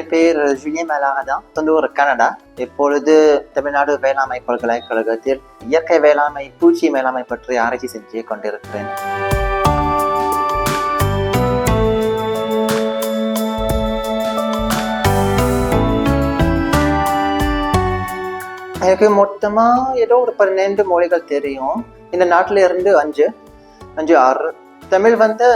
என் பேர் ஜூலியன் மேலாகதா சொந்த கனடா. இப்பொழுது தமிழ்நாடு வேளாண்மை பல்கலைக்கழகத்தில் இயற்கை வேளாண்மை பூச்சி மேலாண்மை பற்றி ஆராய்ச்சி செஞ்சு கொண்டிருக்கிறேன். எனக்கு மொத்தமாக ஏதோ ஒரு பன்னெண்டு மொழிகள் தெரியும். இந்த நாட்டில இருந்து அஞ்சு அஞ்சு ஆறு. தமிழ் வந்து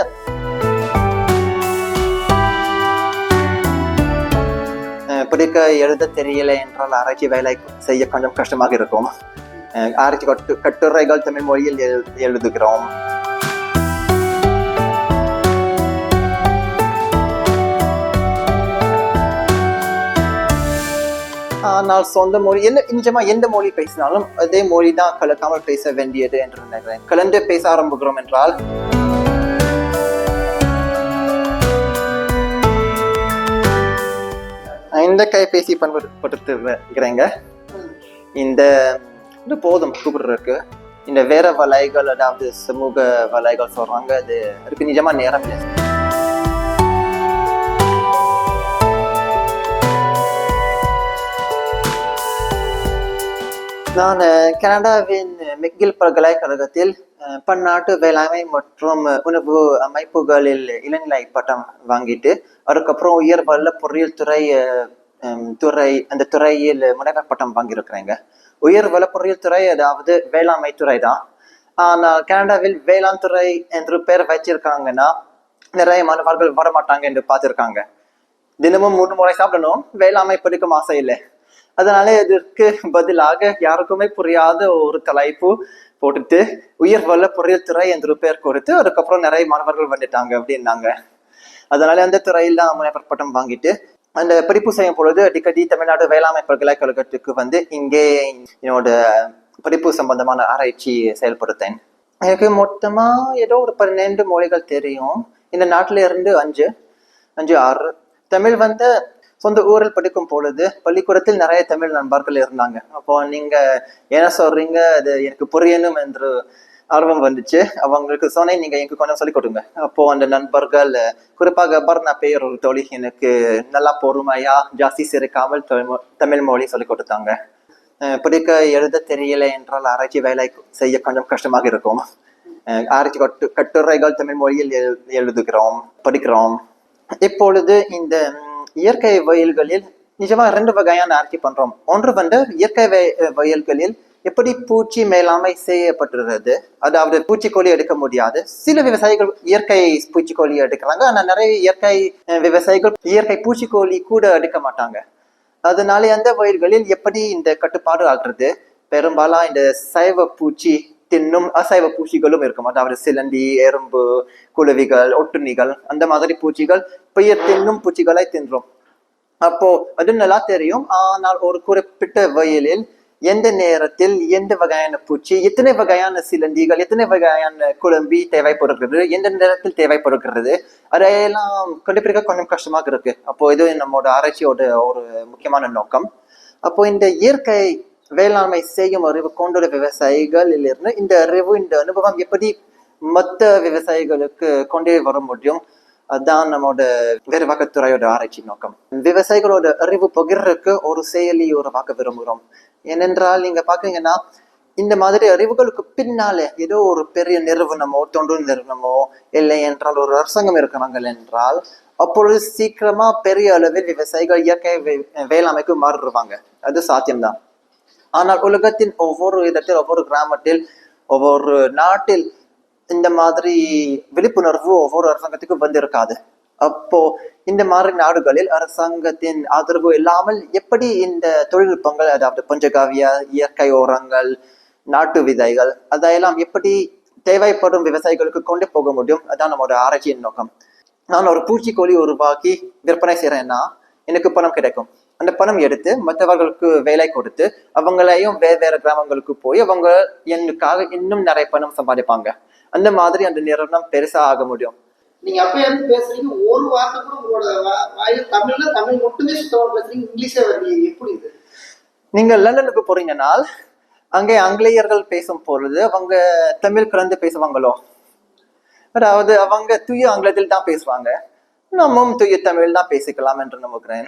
படிக்க எழுத தெரியல என்றால் ஆராய்ச்சி வேலை செய்ய கொஞ்சம் கஷ்டமாக இருக்கும். ஆராய்ச்சி கட்டு கட்டுரைகள் தமிழ் மொழியில் எழு- எழுதுகிறோம். ஆனால் சொந்த மொழி என்ன நிஜமா எந்த மொழி பேசினாலும் அதே மொழி தான் கலக்காமல் பேச வேண்டியது என்று நினைக்கிறேன். கலந்து பேச ஆரம்பிக்கிறோம் என்றால் இந்த கைபேசி பயன்படுத்துகிறேங்க இந்த இது போதும் கூப்பிடுறதுக்கு இந்த வேற வலைகள் அதாவது சமூக வலைகள் சொல்றாங்க அது அதுக்கு நிஜமா நேரம் இல்லை. நான் கனடாவின் மெக்கில் பல்கலைக்கழகத்தில் பன்னாட்டு வேளாண்மை மற்றும் உணவு அமைப்புகளில் இளநிலை பட்டம் வாங்கிட்டு அதுக்கப்புறம் உயர் வல்ல பொறியியல் துறை துறை அந்த துறையில் முனைவர் பட்டம் வாங்கியிருக்கிறேங்க. உயர் வல்ல பொறியியல் துறை அதாவது வேளாண்மை துறை தான். ஆனால் கனடாவில் வேளாண் துறை என்று பெயர் வச்சிருக்காங்கன்னா நிறைய மாணவர்கள் வரமாட்டாங்க என்று பார்த்துருக்காங்க. தினமும் மூணு முறை சாப்பிடணும் வேளாண்மை படிக்கும் ஆசை இல்லை. அதனால இதற்கு பதிலாக யாருக்குமே புரியாத ஒரு தலைப்பு போட்டுட்டு உயர் வல்ல பொறியியல் துறை என்று பெயர் கொடுத்து அதுக்கப்புறம் நிறைய மாணவர்கள் வந்துட்டாங்க அப்படின்னாங்க. அதனால அந்த துறையில் தான் முனைவர் பட்டம் வாங்கிட்டு அந்த படிப்பு செய்யும் பொழுது அடிக்கடி தமிழ்நாடு வேளாண்மை பல்கலைக்கழகத்துக்கு வந்து இங்கே என்னோட படிப்பு சம்பந்தமான ஆராய்ச்சி செயல்படுத்தேன். எனக்கு மொத்தமா ஏதோ ஒரு பன்னெண்டு மொழிகள் தெரியும். இந்த நாட்டில இருந்து அஞ்சு அஞ்சு ஆறு. தமிழ் வந்து சொந்த ஊரில் படிக்கும் பொழுது பள்ளிக்கூடத்தில் நிறைய தமிழ் நண்பர்கள் இருந்தாங்க. அப்போ நீங்க என்ன சொல்றீங்க? அது எனக்கு புரியணும் என்று ஆர்வம் வந்துச்சு. அவங்களுக்கு சொன்னேன் நீங்க எனக்கு கொஞ்சம் சொல்லிக் கொடுங்க. அப்போ அந்த நண்பர்கள் குறிப்பாக பர்னா பெயர் ஒரு தோழி எனக்கு நல்லா பொறுமையா ஜாஸ்தி சிரிக்காமல் தமிழ் மொழி சொல்லிக் கொடுத்தாங்க. படிக்க எழுத தெரியல என்றால் ஆராய்ச்சி வேலை செய்ய கொஞ்சம் கஷ்டமாக இருக்கும். ஆராய்ச்சி கட்டு கட்டுரைகள் தமிழ் மொழியில் எழு- எழுதுகிறோம் படிக்கிறோம். இப்பொழுது இந்த இயற்கை வயல்களில் நிஜமா ரெண்டு வகையான ஆராய்ச்சி பண்றோம். ஒன்று வந்து இயற்கை வய- வயல்களில் எப்படி பூச்சி மேலாண்மை செய்யப்பட்டுள்ளது அதாவது பூச்சிக்கொல்லி எடுக்க முடியாது. சில விவசாயிகள் இயற்கை பூச்சிக்கொல்லி எடுக்கிறாங்க. ஆனா நிறைய இயற்கை விவசாயிகள் இயற்கை பூச்சிக்கொல்லி கூட எடுக்க மாட்டாங்க. அதனால அந்த வயல்களில் எப்படி இந்த கட்டுப்பாடு ஆகுறது? பெரும்பாலும் இந்த சைவ பூச்சி தின்னும் அசைவ பூச்சிகளும் இருக்கும். அதாவது சிலந்தி எறும்பு குளவிகள் ஒட்டுண்ணிகள் அந்த மாதிரி பூச்சிகள் பெயர் தின்னும் பூச்சிகளை தின்றோம். அப்போ அது நல்லா தெரியும். ஆனால் ஒரு குறிப்பிட்ட வயலில் எந்த நேரத்தில் எந்த வகையான பூச்சி எத்தனை வகையான சிலந்திகள் எத்தனை வகையான குழம்பி தேவைப்படுகிறது எந்த நேரத்தில் தேவைப்படுகிறது அதையெல்லாம் கண்டுபிடிக்க கொஞ்சம் கஷ்டமாக இருக்கு. அப்போ இது நம்மளோட ஆராய்ச்சியோட ஒரு முக்கியமான நோக்கம். அப்போ இந்த இயற்கை வேளாண்மை செய்யும் அறிவு கொண்டுள்ள விவசாயிகளில் இருந்து இந்த அறிவு இந்த அனுபவம் எப்படி மொத்த விவசாயிகளுக்கு கொண்டே வர முடியும்? அதான் நம்மோட விரிவாக்கத்துறையோட ஆராய்ச்சி நோக்கம். விவசாயிகளோட அறிவு பகிர்றதுக்கு ஒரு செயலி உருவாக்க விரும்புகிறோம். ஏனென்றால் நீங்க பாக்குறீங்கன்னா இந்த மாதிரி அறிவுகளுக்கு பின்னாலே ஏதோ ஒரு பெரிய நிறுவனமோ தொண்டு நிறுவனமோ இல்லை என்றால் ஒரு அரசாங்கம் இருக்கிறாங்க என்றால் அப்பொழுது சீக்கிரமா பெரிய அளவில் விவசாயிகள் இயற்கை வேளாண்மைக்கு மாறிடுவாங்க. அது சாத்தியம்தான். ஆனால் உலகத்தின் ஒவ்வொரு இடத்தில் ஒவ்வொரு கிராமத்தில் ஒவ்வொரு நாட்டில் இந்த மாதிரி விழிப்புணர்வு ஒவ்வொரு அரசாங்கத்துக்கும் வந்திருக்காது. அப்போ இந்த மாதிரி நாடுகளில் அரசாங்கத்தின் ஆதரவு இல்லாமல் எப்படி இந்த தொழில்நுட்பங்கள் அதாவது பஞ்சகாவிய இயற்கை ஓரங்கள் நாட்டு விதைகள் அதையெல்லாம் எப்படி தேவைப்படும் விவசாயிகளுக்கு கொண்டு போக முடியும்? அதான் நம்மளோட ஆராய்ச்சியின் நோக்கம். நான் ஒரு பூச்சிக்கொல்லி உருவாக்கி விற்பனை செய்யறேன்னா எனக்கு பணம் கிடைக்கும். அந்த பணம் எடுத்து மற்றவர்களுக்கு வேலை கொடுத்து அவங்களையும் வேறு வேறு கிராமங்களுக்கு போய் அவங்க எனக்காக இன்னும் நிறைய பணம் சம்பாதிப்பாங்க. அந்த மாதிரி அந்த நிறுவனம் பெருசா ஆக முடியும். நீங்க அப்ப இருந்து பேசுறீங்க ஒரு வார்த்தை கூட உங்களோட வாயில தமிழ்ல தமிழ் மட்டுமே சுத்தமா பேசுறீங்க இங்கிலீஷே வரலையே எப்படி இது? நீங்க லண்டனுக்கு போறீங்கனால் அங்கே ஆங்கிலேயர்கள் பேசும் பொழுது அவங்க தமிழ் கலந்து பேசுவாங்களோ? அதாவது அவங்க தூய ஆங்கிலத்தில் தான் பேசுவாங்க. நம்மும் தூய தமிழ் தான் பேசிக்கலாம் என்று நம்புகிறேன்.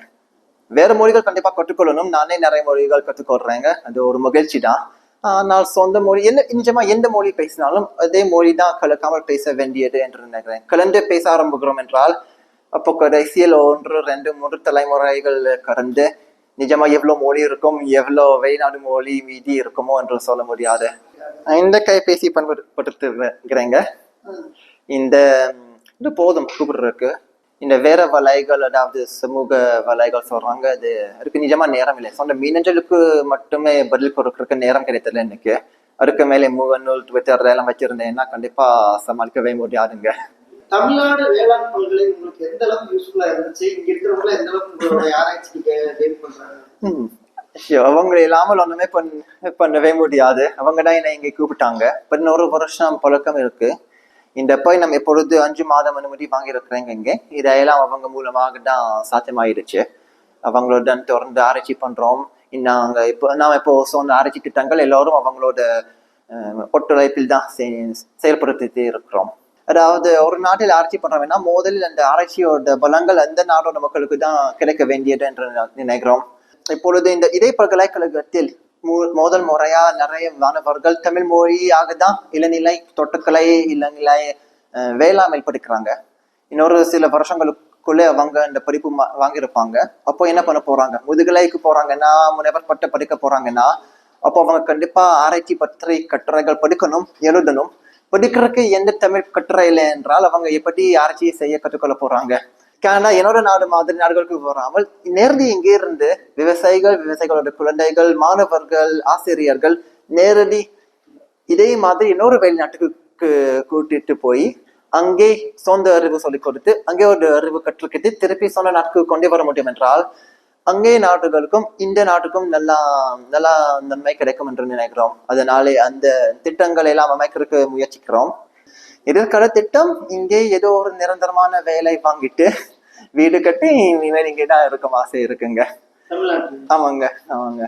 வேற மொழிகள் கண்டிப்பா கற்றுக்கொள்ளணும். நானே நிறைய மொழிகள் கற்றுக்கொள்றேங்க. அது ஒரு மகிழ்ச்சி தான் ஆனால் சொந்த மொழி என்ன நிஜமா எந்த மொழி பேசினாலும் அதே மொழி தான் கலக்காமல் பேச வேண்டியது என்று நினைக்கிறேன். கலந்து பேச ஆரம்பிக்கிறோம் என்றால் அப்போ கடைசியில் ஒன்று ரெண்டு மூன்று தலைமுறைகள் கடந்து நிஜமா எவ்வளோ மொழி இருக்கும் எவ்வளோ வெளிநாடு மொழி மீதி இருக்குமோ என்று சொல்ல முடியாது. இந்த கைபேசி பயன்படுத்துகிறேங்க இந்த இது போதும் கூப்பிடுறதுக்கு. இந்த வேற வலைகள் அதாவது சமூக வலைகள் சொல்றாங்க அது அதுக்கு நிஜமா நேரம் இல்லை. சொந்த மின்னஞ்சலுக்கு மட்டுமே பதில் கொடுக்கறதுக்கு நேரம் கிடைத்தல எனக்கு அதுக்கு மேலே முகநூல் ட்விட்டர் எல்லாம் வச்சிருந்தேன்னா கண்டிப்பா சமாளிக்கவே முடியாதுங்க. தமிழ்நாடு வேளாண் பல்கலை உங்களுக்கு எந்த அளவுக்கு யூஸ்ஃபுல்லா இருந்துச்சு? இங்க இருக்கிறவங்கள எந்த அளவுக்கு உங்களுடைய ஆராய்ச்சிக்கு பண்றாங்க? அவங்க இல்லாமல் ஒண்ணுமே பண்ண பண்ணவே முடியாது. அவங்க தான் என்னை இங்கே கூப்பிட்டாங்க. பதினோரு வருஷம் பழக்கம் இருக்கு. இந்த போய் நம்ம எப்பொழுது அஞ்சு மாதம் அனுமதி வாங்கியிருக்கிறேங்க இங்கே இதையெல்லாம் அவங்க மூலமாக தான் சாத்தியமாயிடுச்சு. அவங்களுடன் தொடர்ந்து ஆராய்ச்சி பண்ணுறோம் நாங்கள் இப்போ நாம் இப்போ சொன்ன ஆராய்ச்சி திட்டங்கள் எல்லோரும் அவங்களோட ஒட்டுழைப்பில் ஒத்துழைப்பில் தான் செய்- செயல்படுத்திட்டு இருக்கிறோம். அதாவது ஒரு நாட்டில் ஆராய்ச்சி பண்ணுறோம்னா முதலில் அந்த ஆராய்ச்சியோட பலங்கள் அந்த நாட்டோட மக்களுக்கு தான் கிடைக்க வேண்டியது என்று நினைக்கிறோம். இப்பொழுது இந்த இதே பல்கலைக்கழகத்தில் முதல் முறையா நிறைய மாணவர்கள் தமிழ் மொழியாக தான் இளநிலை தொட்டுக்கலை இளநிலை வேளாண்மை படிக்கிறாங்க இன்னொரு சில வருஷங்களுக்குள்ளே அவங்க இந்த படிப்பு மா- வாங்கியிருப்பாங்க. அப்போ என்ன பண்ண போறாங்க? முதுகலைக்கு போறாங்கன்னா முனைவர் பட்ட படிக்க போறாங்கன்னா அப்போ அவங்க கண்டிப்பா ஆராய்ச்சி பற்றி கட்டுரைகள் படிக்கணும் எழுதணும். படிக்கிறதுக்கு எந்த தமிழ் கட்டுரை இல்லை என்றால் அவங்க எப்படி ஆராய்ச்சி செய்ய கற்றுக்கொள்ள போறாங்க? கனடா என்னோட நாடு மாதிரி நாடுகளுக்கு போறாமல் நேரடி இங்கே இருந்து விவசாயிகள் விவசாயிகளோட குழந்தைகள் மாணவர்கள் ஆசிரியர்கள் நேரடி இதே மாதிரி இன்னொரு வெளிநாட்டுக்கு கூட்டிட்டு போய் அங்கே சொந்த அறிவு சொல்லிக் கொடுத்து அங்கே ஒரு அறிவு கற்றுக்கிட்டு திருப்பி சொந்த நாட்டுக்கு கொண்டு வர முடியும் என்றால் அங்கே நாடுகளுக்கும் இந்த நாட்டுக்கும் நல்லா நல்லா நன்மை கிடைக்கும் என்று நினைக்கிறோம். அதனாலே அந்த திட்டங்களை எல்லாம் அமைக்கிறதுக்கு முயற்சிக்கிறோம். எதிர்கால திட்டம் இங்கே ஏதோ ஒரு நிரந்தரமான வேலை வாங்கிட்டு வீடு கட்டி இனிமேல் இங்கே தான் இருக்கும் ஆசை இருக்குங்க. ஆமாங்க ஆமாங்க.